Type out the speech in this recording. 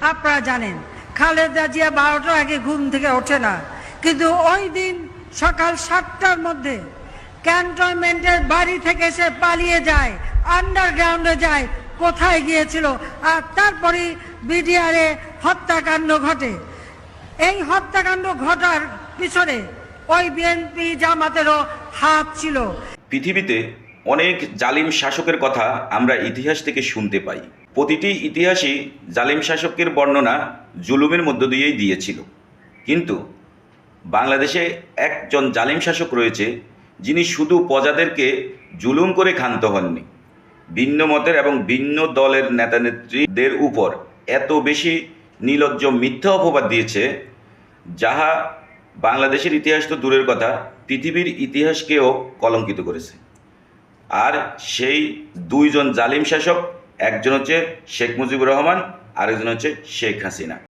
আপনারা জানেন, খালেদা জিয়া বারোটার আগে ঘুম থেকে ওঠে না। কিন্তু ওই দিন সকাল সাতটার মধ্যে ক্যান্টনমেন্টের বাড়ি থেকে সে পালিয়ে যায়, আন্ডারগ্রাউন্ডে যায়, কোথায় গিয়েছিল আর তারপরে বিডিআরে হত্যাকাণ্ড ঘটে। এই হত্যাকাণ্ড ঘটার পিছনে ওই বিএনপি জামাতেরও হাত ছিল। পৃথিবীতে অনেক জালিম শাসকের কথা আমরা ইতিহাস থেকে শুনতে পাই। প্রতিটি ইতিহাসই জালিম শাসকের বর্ণনা জুলুমের মধ্য দিয়েই দিয়েছিল। কিন্তু বাংলাদেশে একজন জালিম শাসক রয়েছে, যিনি শুধু প্রজাদেরকে জুলুম করে ক্ষান্ত হননি। ভিন্ন মতের এবং ভিন্ন দলের নেতানেত্রীদের উপর এত বেশি নির্লজ্জ মিথ্যা অপবাদ দিয়েছে, যাহা বাংলাদেশের ইতিহাস তো দূরের কথা, পৃথিবীর ইতিহাসকেও কলঙ্কিত করেছে। আর সেই দুইজন জালিম শাসক একজন হচ্ছে শেখ মুজিবুর রহমান আরেকজন হচ্ছে শেখ হাসিনা।